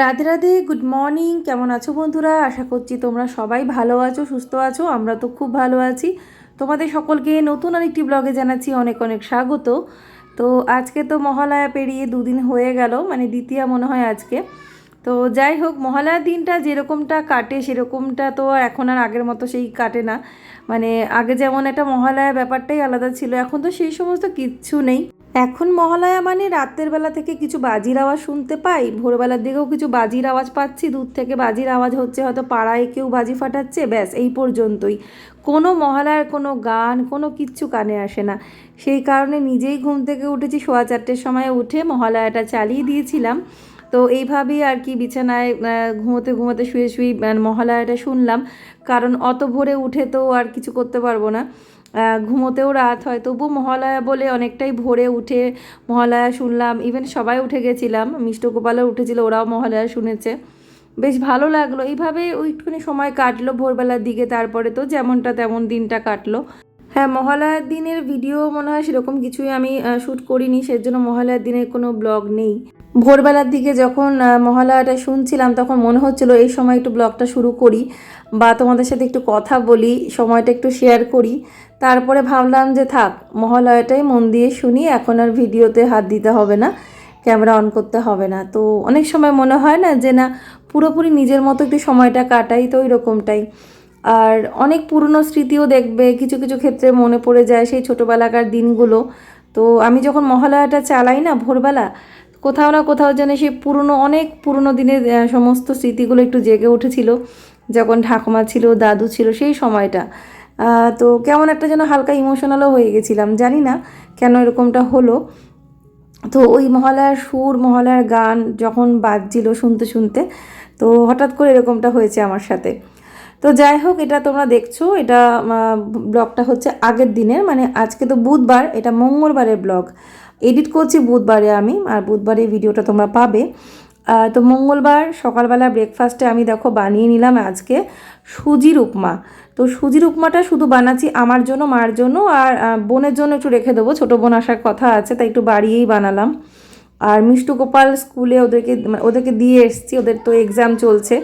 Radhe Radhe good morning কেমন আছো বন্ধুরা? আশা করছি তোমরা সবাই ভালো আছো, সুস্থ আছো, আমরা তো খুব ভালো আছি। তোমাদের সকলকে নতুন আরেকটি ব্লগে জানাচ্ছি অনেক অনেক স্বাগত। তো আজকে তো মহালয়া পেরিয়ে দুদিন হয়ে গেল মানে দ্বিতীয়া মনে হয় আজকে। তো যাই হোক, মহালয়ার দিনটা যেরকমটা কাটে, সেরকমটা তো এখন আর আগের মতো সেই কাটে না। মানে আগে যেমন একটা মহালয়া ব্যাপারটাই আলাদা ছিল, এখন তো সেই সমস্ত কিচ্ছু নেই। এখন মহালয়া মানে রাতের বেলা থেকে কিছু বাজির আওয়াজ শুনতে পাই। ভোরবেলার দিকেও কিছু বাজির আওয়াজ পাচ্ছি। দূর থেকে বাজির আওয়াজ হচ্ছে হয়তো পাড়ায় কেউ বাজি ফাটাচ্ছে। ব্যাস, এই পর্যন্তই। কোনো মহালয়ার কোনো গান, কোনো কিচ্ছু কানে আসে না। সেই কারণে নিজেই ঘুম থেকে উঠেছি। সোয়া চারটের সময় উঠে মহালয়াটা চালিয়ে দিয়েছিলাম। তো এইভাবেই আর কি বিছানায় ঘুমোতে ঘুমোতে শুয়ে শুয়ে মহালয়াটা শুনলাম। কারণ অত ভোরে উঠে তো আর কিছু করতে পারব না। ঘুমোতেও রাত হয়। তবু মহালয়া বলে অনেকটাই ভোরে উঠে মহালয়া শুনলাম। ইভেন সবাই উঠে গেছিলাম। মিষ্ট গোপালও উঠেছিল, ওরাও মহালয়া শুনেছে। বেশ ভালো লাগল। এইভাবে ওইটুখানি সময় কাটলো ভোরবেলার দিকে, তারপরে তো যেমনটা তেমন দিনটা কাটলো। হ্যাঁ মহালয়ার দিনের ভিডিও মনে হয় সেরকম কিছুই আমি শ্যুট করিনি, সেজন্য মহালয়ার দিনের কোনো ব্লগ নেই। ভোরবেলার দিকে যখন মহালয়াটা শুনছিলাম, তখন মনে হচ্ছিল এই সময় একটু ব্লগটা শুরু করি বা তোমাদের সাথে একটু কথা বলি, সময়টা একটু শেয়ার করি। তারপরে ভাবলাম যে থাক, মহালয়াটাই মন দিয়ে শুনি, এখন আর ভিডিওতে হাত দিতে হবে না ক্যামেরা অন করতে হবে না। তো অনেক সময় মনে হয় না যে না, পুরোপুরি নিজের মতো একটু সময়টা কাটাই তো ওই রকমটাই আর অনেক পুরনো স্মৃতিও দেখবে, কিছু কিছু ক্ষেত্রে মনে পড়ে যায় সেই ছোটোবেলাকার দিনগুলো। তো আমি যখন মহালয়াটা চালাই না ভোরবেলা, কোথাও না কোথাও যেন সেই পুরনো, অনেক পুরনো দিনের সমস্ত স্মৃতিগুলো একটু জেগে উঠেছিল। যখন ঠাকুমা ছিল, দাদু ছিল, সেই সময়টা। তো কেমন একটা যেন হালকা ইমোশনালও হয়ে গেছিলাম, জানি না কেন এরকমটা হলো। তো ওই মহালয়ার সুর, মহালয়ার গান যখন বাজছিল শুনতে শুনতে, তো হঠাৎ করে এরকমটা হয়েছে আমার সাথে। তো যাই হোক, এটা তোমরা দেখছ, এটা ব্লগটা হচ্ছে আগের দিনের মানে আজকে তো বুধবার, এটা মঙ্গলবারের ব্লগ। এডিট করছি বুধবারে আমি, আর বুধবারে ভিডিওটা তোমরা পাবে। তো মঙ্গলবার সকালবেলা ব্রেকফাস্টে আমি দেখো বানিয়ে নিলাম আজকে সুজির উপমা তো সুজির উপমাটা শুধু বানাচ্ছি আমার জন্য, মার জন্য, আর বোনের জন্য একটু রেখে দেবো, ছোটো বোন আসার কথা আছে, তাই একটু বাড়িয়েই বানালাম। আর মিষ্টু গোপাল স্কুলে ওদেরকে মানে ওদেরকে দিয়ে এসছি, ওদের তো এক্সাম চলছে।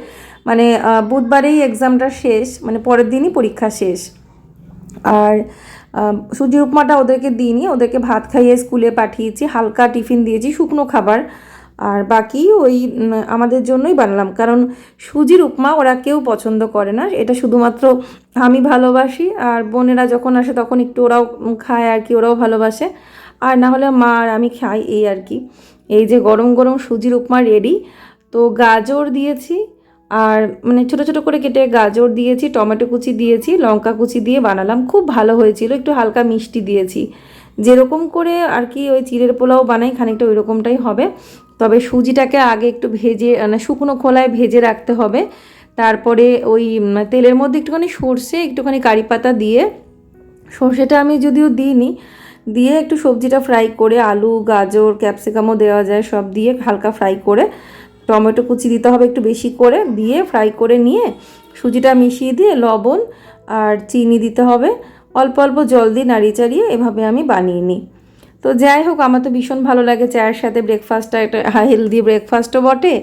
মানে বুধবারেই এক্সামটা শেষ মানে পরের দিনই পরীক্ষা শেষ। আর সুজির উপমাটা ওদেরকে দিইনি, ওদেরকে ভাত খাইয়ে স্কুলে পাঠিয়েছি, হালকা টিফিন দিয়েছি, শুকনো খাবার। আর বাকি ওই আমাদের জন্যই বানালাম। কারণ সুজির উপমা ওরা কেউ পছন্দ করে না। এটা শুধুমাত্র আমি ভালোবাসি, আর বোনেরা যখন আসে তখন একটু ওরাও খায় আর কি, ওরাও ভালোবাসে। আর না হলে মা আর আমি খাই এই আর কি। এই যে গরম গরম সুজির উপমা রেডি তো গাজর দিয়েছি আর মানে ছোট ছোট করে কেটে গাজর দিয়েছি, টমেটো কুচি দিয়েছি, লঙ্কা কুচি দিয়ে বানালাম। খুব ভালো হয়েছিল, একটু হালকা মিষ্টি দিয়েছি। যেরকম করে আর কি ওই চিড়ের পোলাও বানাই, খানিকটা ওই রকমটাই হবে। তবে সুজিটাকে আগে একটু ভেজে মানে শুকনো খোলায় ভেজে রাখতে হবে। তারপরে ওই তেলের মধ্যে একটুখানি সর্ষে, একটুখানি কারি পাতা দিয়ে, সর্ষেটা আমি যদিও দিইনি, দিয়ে একটু সবজিটা ফ্রাই করে, আলু, গাজর, ক্যাপসিকামও দেওয়া যায় সব দিয়ে হালকা ফ্রাই করে টমেটো কুচি দিতে হবে একটু বেশি করে, দিয়ে ফ্রাই করে নিয়ে সুজিটা মিশিয়ে দিয়ে লবণ আর চিনি দিতে হবে। অল্প অল্প জল দিয়ে নাড়িয়ে চাড়িয়ে এভাবে আমি বানিয়ে নিই। তো যাই হোক, আমার তো ভীষণ ভালো লাগে চায়ের সাথে ব্রেকফাস্টটা একটা হেলদি ব্রেকফাস্টও বটে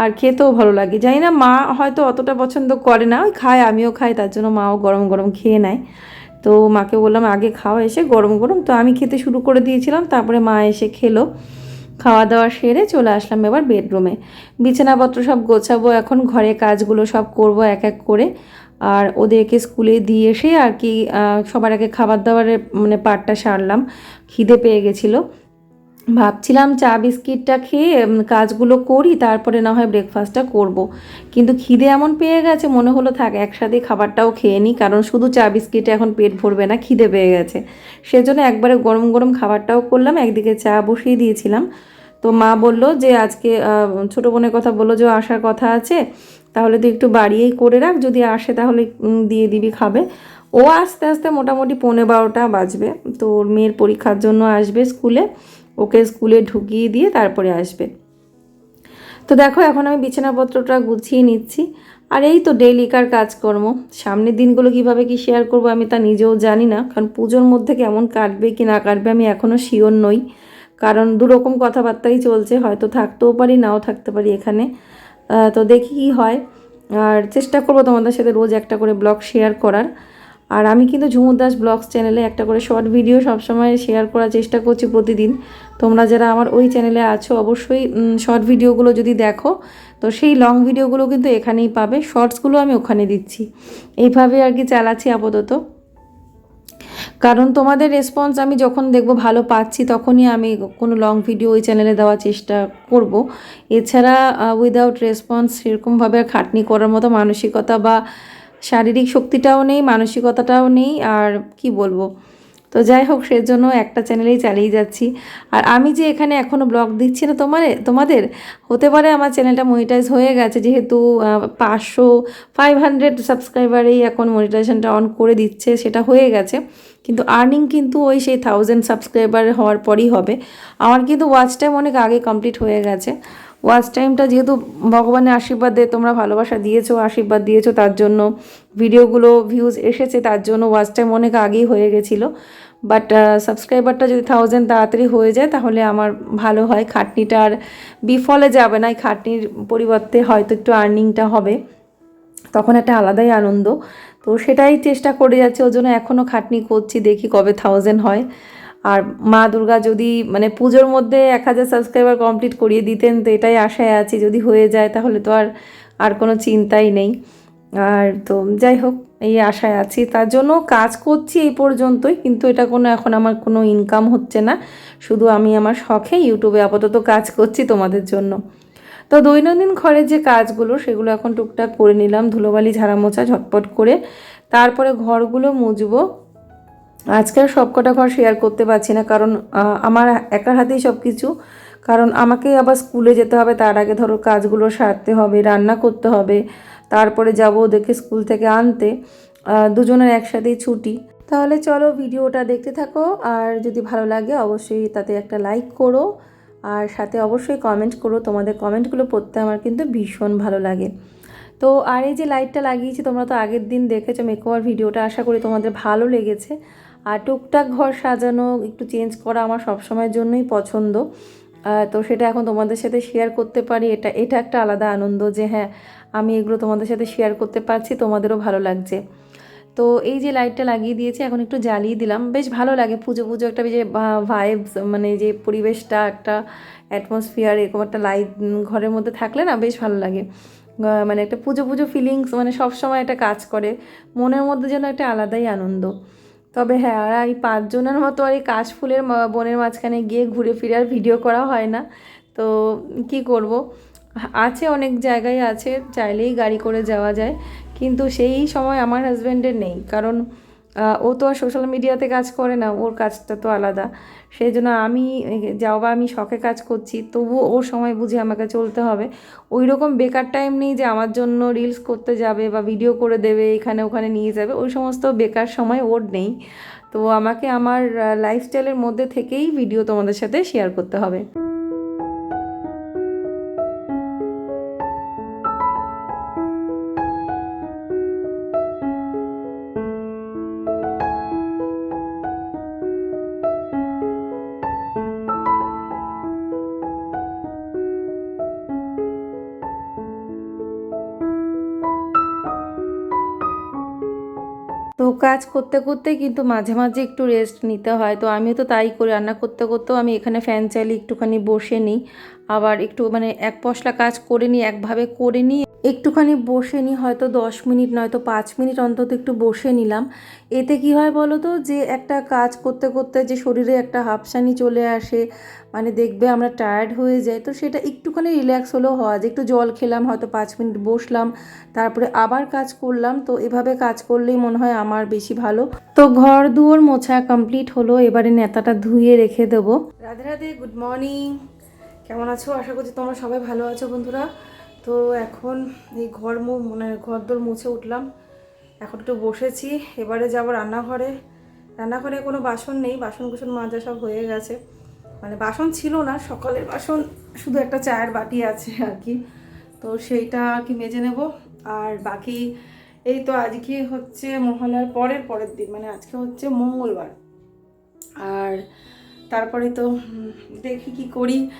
আর খেতেও ভালো লাগে। জানি না, মা হয়তো অতটা পছন্দ করে না, ওই খায়, আমিও খাই, তার জন্য মাও গরম গরম খেয়ে নেয়। তো মাকে বললাম, আগে খাওয়া এসে গরম গরম। তো আমি খেতে শুরু করে দিয়েছিলাম, তারপরে মা এসে খেলো। খাওয়া দাওয়া সেরে চলে আসলাম এবার বেডরুমে। বিছানাপত্র সব গোছাবো, এখন ঘরে কাজগুলো সব করব এক এক করে। আর ওদেরকে স্কুলে দিয়ে এসে আর কি সবার আগে খাবার দাবারের মানে পাটটা সারলাম, খিদে পেয়ে গেছিল। ভাবছিলাম চা বিস্কিটটা খেয়ে কাজগুলো করি, তারপরে না হয় ব্রেকফাস্টটা করব। কিন্তু খিদে এমন পেয়ে গেছে, মনে হলো থাক, একসাথে খাবারটাও খেয়ে নিই, কারণ শুধু চা বিস্কিটে এখন পেট ভরবে না, খিদে পেয়ে গেছে। সেজন্য একবারে গরম গরম খাবারটাও করলাম, একদিকে চা বসিয়ে দিয়েছিলাম। তো মা বলল যে আজকে ছোটো বোনের কথা বলল যে আসার কথা আছে, তাহলে তুই একটু বাড়িয়েই করে রাখ, যদি আসে তাহলে দিয়ে দিবি, খাবে। ও আস্তে আস্তে মোটামুটি পৌনে বারোটা বাজবে, তো ওর মেয়ের পরীক্ষার জন্য আসবে স্কুলে, ওকে স্কুলে ঢুকিয়ে দিয়ে তারপরে আসবে। তো দেখো, এখন আমি বিছানাপত্রটা গুছিয়ে নিচ্ছি। আর এই তো ডেইলিকার কাজকর্ম, সামনের দিনগুলো কীভাবে কি শেয়ার করব আমি তা নিজেও জানি না, কারণ পুজোর মধ্যে কেমন কাটবে কি না কাটবে আমি এখনও শিওর নই। কারণ দুরকম কথাবার্তাই চলছে, হয়তো থাকতেও পারি, নাও থাকতে পারি এখানে। তো দেখি কী হয়। আর চেষ্টা করব তোমাদের সাথে রোজ একটা করে ব্লগ শেয়ার করার। আর আমি কিন্তু ঝুমুর দাস ব্লগস চ্যানেলে একটা করে শর্ট ভিডিও সবসময় শেয়ার করার চেষ্টা করছি প্রতিদিন। তোমরা যারা আমার ওই চ্যানেলে আছো, অবশ্যই শর্ট ভিডিওগুলো যদি দেখো, তো সেই লং ভিডিওগুলো কিন্তু এখানেই পাবে। শর্টসগুলো আমি ওখানে দিচ্ছি। এইভাবে আর কি চালাচ্ছি আপাতত। কারণ তোমাদের রেসপন্স আমি যখন দেখব ভালো পাচ্ছি, তখনই আমি কোনো লং ভিডিও ওই চ্যানেলে দেওয়ার চেষ্টা করব। এছাড়া উইদাউট রেসপন্স সেরকমভাবে খাটনি করার মতো মানসিকতা বা শারীরিক শক্তিটাও নেই, মানসিকতাটাও নেই, আর কি বলব? তো যাই হোক, সেজন্য একটা চ্যানেলেই চালিয়ে যাচ্ছি। আর আমি যে এখানে এখনও ব্লগ দিচ্ছি না তোমার, তোমাদের, হতে পারে আমার চ্যানেলটা মনিটাইজ হয়ে গেছে, যেহেতু পাঁচশো ফাইভ হান্ড্রেড সাবস্ক্রাইবারেই এখন মনিটাইজেশনটা অন করে দিচ্ছে, সেটা হয়ে গেছে। কিন্তু আর্নিং কিন্তু ওই সেই থাউজেন্ড সাবস্ক্রাইবার হওয়ার পরই হবে। আমার কিন্তু ওয়াচ টাইম অনেক আগে কমপ্লিট হয়ে গেছে। ওয়াচ টাইমটা যেহেতু ভগবানের আশীর্বাদ দিয়ে তোমরা ভালোবাসা দিয়েছ, আশীর্বাদ দিয়েছ, তার জন্য ভিডিওগুলো ভিউজ এসেছে, তার জন্য ওয়াচ টাইম অনেক আগেই হয়ে গেছিল। বাট সাবস্ক্রাইবারটা যদি থাউজেন্ড তাড়াতাড়ি হয়ে যায়, তাহলে আমার ভালো হয়। খাটনিটা আর বিফলে যাবে না। এই খাটনির পরিবর্তে হয়তো একটু আর্নিংটা হবে। তখন একটা আলাদাই আনন্দ। তো সেটাই চেষ্টা করে যাচ্ছি ওই জন্য এখনও খাটনি করছি, দেখি কবে থাউজেন্ড হয়। আর মা দুর্গা যদি মানে পুজোর মধ্যে এক হাজার সাবস্ক্রাইবার কমপ্লিট করিয়ে দিতেন, তো এটাই আশায় আছি, যদি হয়ে যায় তাহলে তো আর আর কোনো চিন্তাই নেই। আর তো যাই হোক, এই আশায় আছি। তার জন্য কাজ করছি এই পর্যন্তই, কিন্তু এটা কোনো, এখন আমার কোনো ইনকাম হচ্ছে না। শুধু আমি আমার শখে ইউটিউবে আপাতত কাজ করছি তোমাদের জন্য। তো দৈনন্দিন ঘরের যে কাজগুলো, সেগুলো এখন টুকটাক করে নিলাম। ধুলোবালি ঝাড়া মোছা ঝটপট করে। তারপরে ঘরগুলো মুছবো। আজকে আর সব কটা ঘর শেয়ার করতে পারছি না, কারণ আমার একার হাতেই সব কিছু কারণ আমাকে আবার স্কুলে যেতে হবে, তার আগে ধরো কাজগুলো সারতে হবে, রান্না করতে হবে। তারপরে যাব ওদেরকে স্কুল থেকে আনতে। দুজনের একসাথেই ছুটি। তাহলে চলো ভিডিওটা দেখতে থাকো, আর যদি ভালো লাগে অবশ্যই তাতে একটা লাইক করো। আর সাথে অবশ্যই কমেন্ট করো, তোমাদের কমেন্টগুলো পড়তে আমার কিন্তু ভীষণ ভালো লাগে। তো আর এই যে লাইটটা লাগিয়েছি, তোমরা তো আগের দিন দেখেছ মেকওভার ভিডিওটা আশা করি তোমাদের ভালো লেগেছে। আর টুকটাক ঘর সাজানো, একটু চেঞ্জ করা আমার সবসময়ের জন্যই পছন্দ। তো সেটা এখন তোমাদের সাথে শেয়ার করতে পারি। এটা এটা একটা আলাদা আনন্দ যে হ্যাঁ আমি এগুলো তোমাদের সাথে শেয়ার করতে পারছি, তোমাদেরও ভালো লাগছে। তো এই যে লাইটটা লাগিয়ে দিয়েছি, এখন একটু জ্বালিয়ে দিলাম। বেশ ভালো লাগে পুজো পুজো একটা যে ভাইবস মানে যে পরিবেশটা, একটা অ্যাটমসফিয়ার এরকম একটা লাইট ঘরের মধ্যে থাকলে না বেশ ভালো লাগে। মানে একটা পুজো পুজো ফিলিংস মানে সব সময় একটা কাজ করে। মনের মধ্যে যেন একটা আলাদাই আনন্দ। তবে হ্যাঁ আর এই পাঁচজনের মতো আর এই কাশ ফুলের বনের মাঝখানে গিয়ে ঘুরে ফিরে আর ভিডিও করা হয় না। তো কি করব? আছে অনেক জায়গায় আছে, চাইলেই গাড়ি করে যাওয়া যায়। কিন্তু সেই সময় আমার হাজব্যান্ডের নেই। কারণ ও তো আর সোশ্যাল মিডিয়াতে কাজ করে না, ওর কাজটা তো আলাদা। সেই জন্য আমি, যাও বা আমি শখে কাজ করছি তবু ওর সময় বুঝে আমাকে চলতে হবে। ওই রকম বেকার টাইম নেই যে আমার জন্য রিলস করতে যাবে বা ভিডিও করে দেবে, এখানে ওখানে নিয়ে যাবে। ওই সমস্ত বেকার সময় ওর নেই। তো আমাকে আমার লাইফস্টাইলের মধ্যে থেকেই ভিডিও তোমাদের সাথে শেয়ার করতে হবে। কাজ করতে করতে কিন্তু মাঝে মাঝে একটু রেস্ট নিতে হয়। তো আমিও তো তাই করি। রান্না করতে করতেও আমি এখানে ফ্যান চালিয়ে একটুখানি বসে নিই। আবার একটু মানে এক পশলা কাজ করে নিই, একভাবে করে নিই। একটুখানি বসে নিই হয়তো দশ মিনিট, নয়তো পাঁচ মিনিট অন্তত একটু বসে নিলাম। এতে কি হয় বলো তো যে একটা কাজ করতে করতে যে শরীরে একটা হাফসানি চলে আসে মানে দেখবে আমরা টায়ার্ড হয়ে যাই, তো সেটা একটুখানি রিল্যাক্স হলেও হয় যে একটু জল খেলাম, হয়তো পাঁচ মিনিট বসলাম, তারপরে আবার কাজ করলাম, তো এভাবে কাজ করলেই মনে হয় আমার বেশি ভালো। তো ঘর দুয়ার মোছা কমপ্লিট হলো, এবারে নেতাটা ধুয়ে রেখে দেবো। রাধে রাধে গুড মর্নিং কেমন আছো? আশা করছি তোমরা সবাই ভালো আছো বন্ধুরা। তো এখন এই ঘর মু- মানে ঘর দোর মুছে উঠলাম। এখন একটু বসেছি। এবারে যাব রান্নাঘরে। রান্নাঘরে কোনো বাসন নেই। বাসন কুসন মাজা সব হয়ে গেছে। মানে বাসন ছিল না, সকালের বাসন, শুধু একটা চায়ের বাটি আছে আর কি। তো সেইটা আর কি মেজে নেব। আর বাকি এই তো আজকে হচ্ছে মহালয়ার পরের পরের দিন। মানে আজকে হচ্ছে মঙ্গলবার। আর তারপরে তো দেখি কি করি।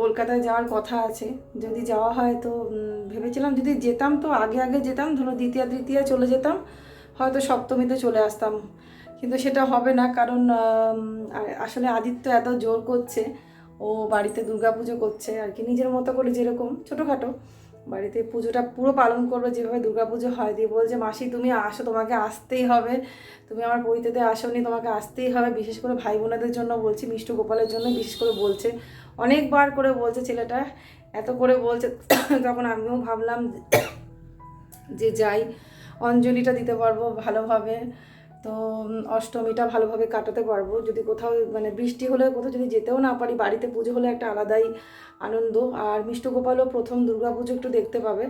কলকাতায় যাওয়ার কথা আছে। যদি যাওয়া হয় তো ভেবেছিলাম যদি যেতাম তো আগে আগে যেতাম, ধরো দ্বিতীয় তৃতীয় চলে যেতাম, হয়তো সপ্তমীতে চলে আসতাম। কিন্তু সেটা হবে না কারণ আসলে আদিত্য এত জোর করছে। ও বাড়িতে দুর্গাপুজো করছে আর কি, নিজের মতো করে যেরকম, ছোটোখাটো। বাড়িতে পুজোটা পুরো পালন করবে যেভাবে দুর্গাপুজো হয়। দিয়ে বলছে, মাসি, তুমি আসো, তোমাকে আসতেই হবে। তুমি আমার পৈতেতে আসোনি, তোমাকে আসতেই হবে। বিশেষ করে ভাই বোনেদের জন্য বলছি, মিষ্টু গোপালের জন্য বিশেষ করে বলছে। অনেকবার করে বলছে ছেলেটা, এত করে বলছে, তখন আমিও ভাবলাম যে যাই, অঞ্জলিটা দিতে পারব ভালোভাবে। তো, অষ্টমীটা ভালোভাবে কাটাতে পারব। যদি কোথাও মানে বৃষ্টি হলে কোথাও যদি যেতেও না পারি, বাড়িতে পুজো হলে একটা আলাদাই আনন্দ। আর মিষ্টু গোপালও প্রথম দুর্গা পুজো একটু দেখতে পাবে।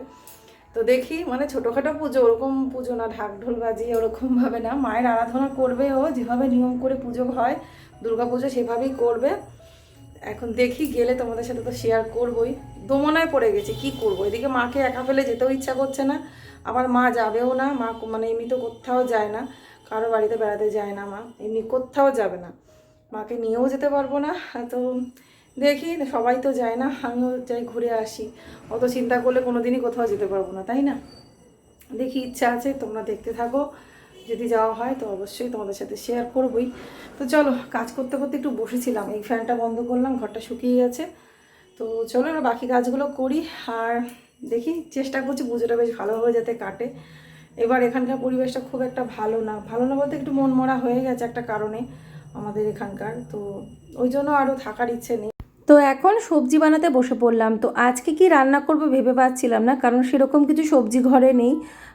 তো দেখি মানে ছোটোখাটো পুজো, ওরকম পুজো না ঢাক ঢোল বাজিয়ে ওরকমভাবে না। মায়ের আরাধনা করবে ও, যেভাবে নিয়ম করে পুজো হয়, দুর্গা পুজো সেভাবেই করবে। এখন দেখি গেলে তোমাদের সাথে তো শেয়ার করবই। দোমনায় পড়ে গেছি, কি করব? এদিকে মাকে একা ফেলে যেতেও ইচ্ছা করছে না। আবার মা যাবেও না, মা মানে এমনি তো কোথাও যায় না। কারও বাড়িতে বেড়াতে যায় না মা, এমনি কোথাও যাবে না। মাকে নিয়েও যেতে পারব না। তো দেখি, সবাই তো যায় না, আমিও যাই ঘুরে আসি। অত চিন্তা করলে কোনো দিনই কোথাও যেতে পারব না, তাই না? দেখি ইচ্ছা আছে, তোমরা দেখতে থাকো। যদি যাওয়া হয়, তো অবশ্যই তোমাদের সাথে শেয়ার করবই। তো চলো, কাজ করতে করতে একটু বসেছিলাম। এই ফ্যানটা বন্ধ করলাম, ঘরটা শুকিয়ে গেছে। তো চলো এবার বাকি কাজগুলো করি। আর দেখি, চেষ্টা করছি পুজোটা বেশ ভালোভাবে যাতে কাটে। এবার এখানকার পরিবেশটা খুব একটা ভালো না। ভালো না বলতে একটু মন মরা হয়ে গেছে একটা কারণে আমাদের এখানকার। তো ওই জন্য আরও থাকার ইচ্ছে নেই। তো এখন সবজি বানাতে বসে পড়লাম। তো আজকে কি রান্না করব ভেবে পাচ্ছিলাম না, কারণ সেরকম কিছু সবজি ঘরে নেই।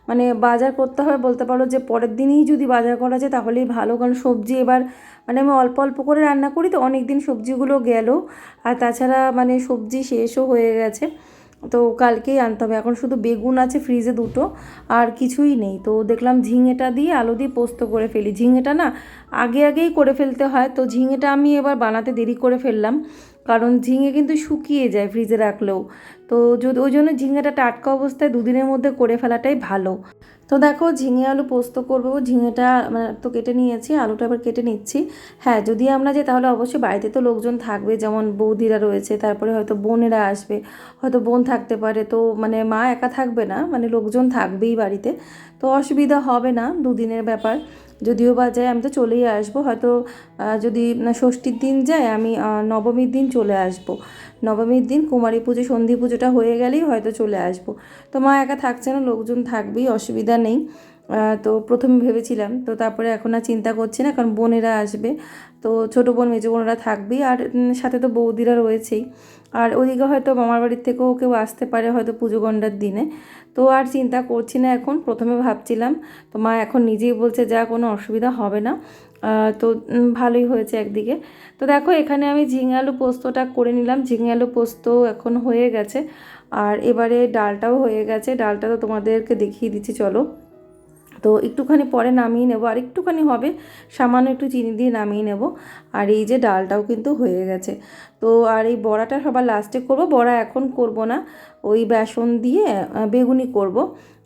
মানে বাজার করতে হবে, বলতে পারো যে পরের দিনই যদি বাজার করা যায় তাহলেই ভালো, কারণ সবজি এবার মানে আমি অল্প অল্প করে রান্না করি তো অনেক দিন সবজিগুলো গেল। আর তাছাড়া মানে সবজি শেষও হয়ে গেছে। তো কালকেই আনতে হবে, এখন শুধু বেগুন আছে ফ্রিজে দুটো, আর কিছুই নেই। তো দেখলাম ঝিঙেটা দিয়ে আলু দিয়ে পোস্ত করে ফেলি। ঝিঙেটা না আগে আগেই করে ফেলতে হয়, তো ঝিঙেটা আমি এবার বানাতে দেরি করে ফেললাম। কারণ ঝিঙে কিন্তু শুকিয়ে যায় ফ্রিজে রাখলেও। তো যদি ওই জন্য ঝিঙেটা টাটকা অবস্থায় দুদিনের মধ্যে করে ফেলাটাই ভালো। তো দেখো ঝিঙে আলু পোস্ত করব, ঝিঙেটা মানে তো কেটে নিয়েছি, আলুটা আবার কেটে নিচ্ছি। হ্যাঁ যদি আমরা যাই তাহলে অবশ্যই বাড়িতে তো লোকজন থাকবে, যেমন বৌদিরা রয়েছে, তারপরে হয়তো বোনেরা আসবে, হয়তো বোন থাকতে পারে, তো মানে মা একা থাকবে না মানে লোকজন থাকবেই বাড়িতে, তো অসুবিধা হবে না দুদিনের ব্যাপার। যদিও বা যায় আমি তো চলেই আসব, হয়তো যদি ষষ্ঠীর দিন যায়, আমি নবমীর দিন চলে আসব। নবমীর দিন কুমারী পুজো, সন্ধি পুজোটা হয়ে গেলেই হয়তো চলে আসব। তো মা একা থাকছে না, লোকজন থাকবেই, অসুবিধা নেই। তো প্রথমে ভেবেছিলাম, তো তারপরে এখন আর চিন্তা করছি না, কারণ বোনেরা আসবে। তো ছোটো বোন, মেজো বোনেরা থাকবেই, আর সাথে তো বৌদিরা রয়েছেই। আর ওদিকে হয়তো মামার বাড়ির থেকেও কেউ আসতে পারে হয়তো পুজো গণ্ডার দিনে। তো আর চিন্তা করছি না এখন, প্রথমে ভাবছিলাম, তো মা এখন নিজেই বলছে যা, কোনো অসুবিধা হবে না। তো ভালোই হয়েছে একদিকে। তো দেখো, এখানে আমি ঝিঙে আলু পোস্তটা করে নিলাম। ঝিঙে আলু পোস্ত এখন হয়ে গেছে। আর এবারে ডালটাও হয়ে গেছে। ডালটা তো তোমাদেরকে দেখিয়ে দিচ্ছি, চলো। তো একটুখানি পরে নামিয়ে নেব। আর একটুখানি হবে, সামান্য একটু চিনি দিয়ে নামিয়ে নেব। আর এই যে ডালটাও কিন্তু হয়ে গেছে। তো আর এই বড়াটা সবার লাস্টে করব। বড়া এখন করব না। ওই বেসন দিয়ে বেগুনি করব।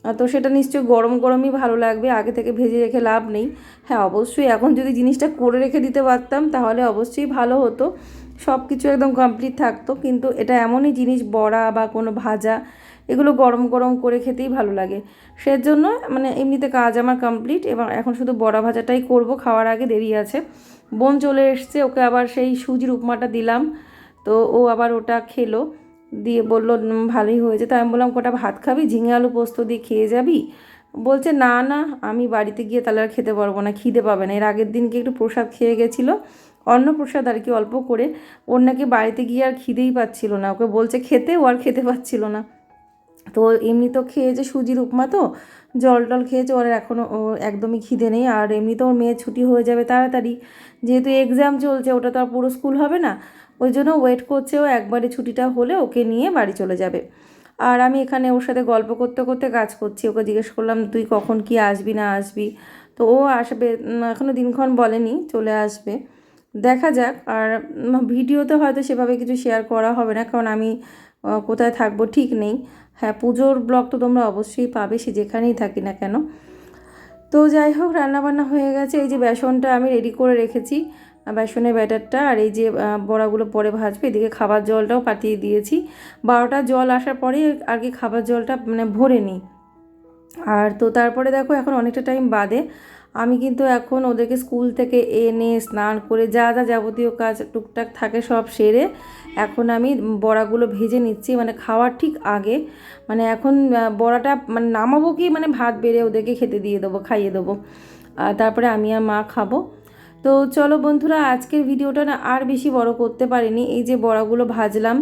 তো সেটা নিশ্চয়ই গরম গরমই ভালো লাগবে, আগে থেকে ভেজে রেখে লাভ নেই। হ্যাঁ অবশ্যই এখন যদি জিনিসটা করে রেখে দিতে পারতাম, তাহলে অবশ্যই ভালো হতো। সব কিছু একদম কমপ্লিট থাকতো, কিন্তু এটা এমনই জিনিস, বড়া বা কোনো ভাজা, এগুলো গরম গরম করে খেতেই ভালো লাগে। সেজন্য মানে এমনিতে কাজ আমার কমপ্লিট এবং এখন শুধু বড়া ভাজাটাই করব, খাওয়ার আগে দেরি আছে। বোন চলে এসছে, ওকে আবার সেই সুজির উপমাটা দিলাম, তো ও আবার ওটা খেলো। দিয়ে বলল ভালোই হয়েছে। তো আমি বললাম, কটা ভাত খাবি? ঝিঙে আলু পোস্ত দিয়ে খেয়ে যাবি? বলছে, না না, আমি বাড়িতে গিয়ে তাহলে আর খেতে পারব না, খিদে পাবে না। এর আগের দিনকে একটু প্রসাদ খেয়ে গেছিল, অন্নপ্রসাদ আর কি অল্প করে। ওর নাকি বাড়িতে গিয়ে আর খিদেই পাচ্ছিল না। ওকে বলছে, খেতে? ও আর খেতে পাচ্ছিল না। তো এমনি তো খেয়েছে সুজির উপমা তো, জল টল খেয়েছে, ওর এখনও একদমই খিদে নেই। আর এমনি তো ওর মেয়ের ছুটি হয়ে যাবে তাড়াতাড়ি। যেহেতু এক্সাম চলছে, ওটা তো আর পুরো স্কুল হবে না। ওই জন্য ওয়েট করছে ও একবারে ছুটিটা হলে ওকে নিয়ে বাড়ি চলে যাবে। আর আমি এখানে ওর সাথে গল্প করতে করতে কাজ করছি, ওকে জিজ্ঞেস করলাম, তুই কখন কি আসবি, না আসবি? তো ও আসবে এখনও দিনক্ষণ বলেনি, চলে আসবে। দেখা যাক, আর ভিডিওতে হয়তো সেভাবে কিছু শেয়ার করা হবে না, কারণ আমি কোথায় থাকব ঠিক নেই। হ্যাঁ পুজোর ব্লগ তো তোমরা অবশ্যই পাবে, সে যেখানেই থাকি না কেন। তো যাই হোক, রান্নাবান্না হয়ে গেছে, এই যে বেসনটা আমি রেডি করে রেখেছি। বেসনের ব্যাটারটা আর এই যে বড়াগুলো পরে ভাজবে, এদিকে খাবার জলটাও পাঠিয়ে দিয়েছি। বারোটা জল আসার পরেই আর কি খাবার জলটা মানে ভরে নিই। আর তো তারপরে দেখো, এখন অনেকটা টাইম বাদে। আমি কিন্তু এখন ওদেরকে স্কুল থেকে এনে স্নান করে যা যা যাবতীয় কাজ টুকটাক থাকে সব সেরে এখন আমি বড়াগুলো ভেজে নিচ্ছি। মানে খাওয়ার ঠিক আগে। মানে এখন বড়াটা মানে নামাবো কি? মানে ভাত বেড়ে ওদেরকে খেতে দিয়ে দেবো, খাইয়ে দেবো। তারপরে আমি আর মা খাব। তো চলো বন্ধুরা, আজকের ভিডিওটা না আর বেশি বড় করতে পারিনি। এই যে বড়াগুলো ভাজলাম,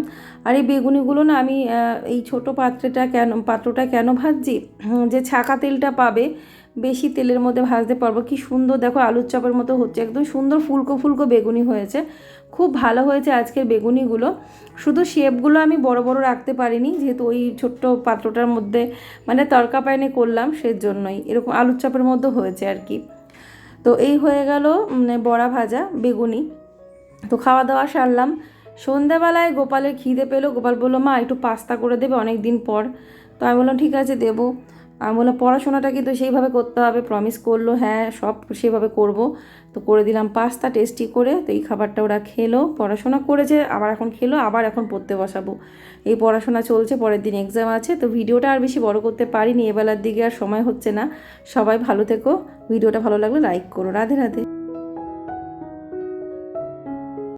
আর এই বেগুনিগুলো না আমি এই ছোট পাত্রটা কেন পাত্রটা কেন ভাজছি? যে ছাকা তেলটা পাবে, বেশি তেলের মধ্যে ভাজতে পারব। কি সুন্দর, দেখো আলুর চপের মতো হচ্ছে, একদম সুন্দর ফুলকো ফুলকো বেগুনি হয়েছে। খুব ভালো হয়েছে আজকের বেগুনিগুলো। শুধু শেপগুলো আমি বড় বড় রাখতে পারিনি, যেহেতু ওই ছোট্ট পাত্রটার মধ্যে মানে তরকা পায়নে করলাম, সেজন্যই। এরকম আলুর চপের মধ্যে হয়েছে আর কি। তো এই হয়ে গেল মানে বড়া ভাজা, বেগুনি। তো খাওয়া দাওয়া সারলাম। সন্ধ্যাবেলায় গোপালের খিদে পেল। গোপাল বলল, মা, একটু পাস্তা করে দেবে অনেক দিন পর। তো আমি বললাম, ঠিক আছে, দেবো। আমি বললাম, পড়াশোনাটা কিন্তু সেইভাবে করতে হবে প্রমিস করল হ্যাঁ সব সেভাবে করব। তো করে দিলাম পাস্তা টেস্টি করে, তো এই খাবারটা ওরা খেলো, পড়াশোনা করেছে, আবার এখন খেলো, আবার এখন পড়তে বসাবো। এই পড়াশোনা চলছে, পরের দিন এক্সাম আছে, তো ভিডিওটা আর বেশি বড় করতে পারিনি, এবেলার দিকে আর সময় হচ্ছে না। সবাই ভালো থেকো, ভিডিওটা ভালো লাগলে লাইক করো। রাধে রাধে।